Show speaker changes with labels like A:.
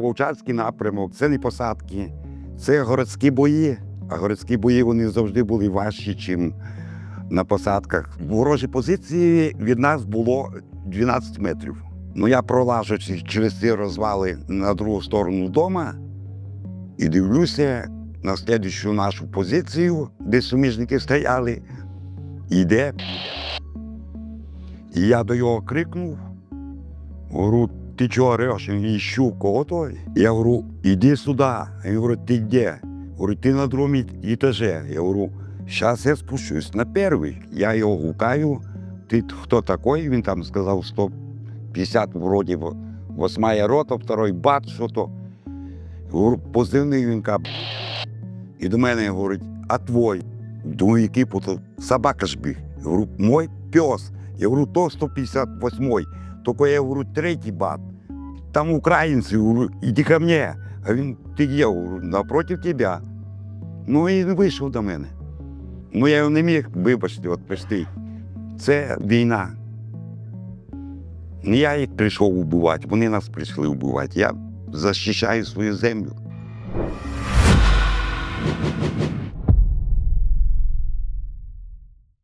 A: Вовчанський напрямок це не посадки, це городські бої. А городські бої вони завжди були важчі, ніж на посадках. Ворожі позиції від нас було 12 метрів. Ну я пролажуючи через ці розвали на другу сторону дома і дивлюся на слідчу нашу позицію, де суміжники стояли. Іде. І я до його крикнув. Говорю, ти чого ореш? Він іщу кого той? Я говорю, іди сюди. Він говорить, ти де? Говорю, ти на другому етажі. Я говорю, зараз я спущусь на перший. Я його гукаю. Ти хто такий? Він там сказав 150, вроді, восьмая рота, второй бат, що то. Говорю, позивний він кап. І до мене говорить, а твой? Думаю, який пото? Собака ж біг. Я говорю, мой пес. Я говорю, то 158-й. Только я говорю, третій бат. Там українці, говорю, іди ко мне. А він, ти де? Говорю, напротив тебе. Ну і вийшов до мене. Ну я його не міг, вибачте, от пусти. Це війна. Не я їх прийшов убивати, вони нас прийшли вбивати. Я захищаю свою землю.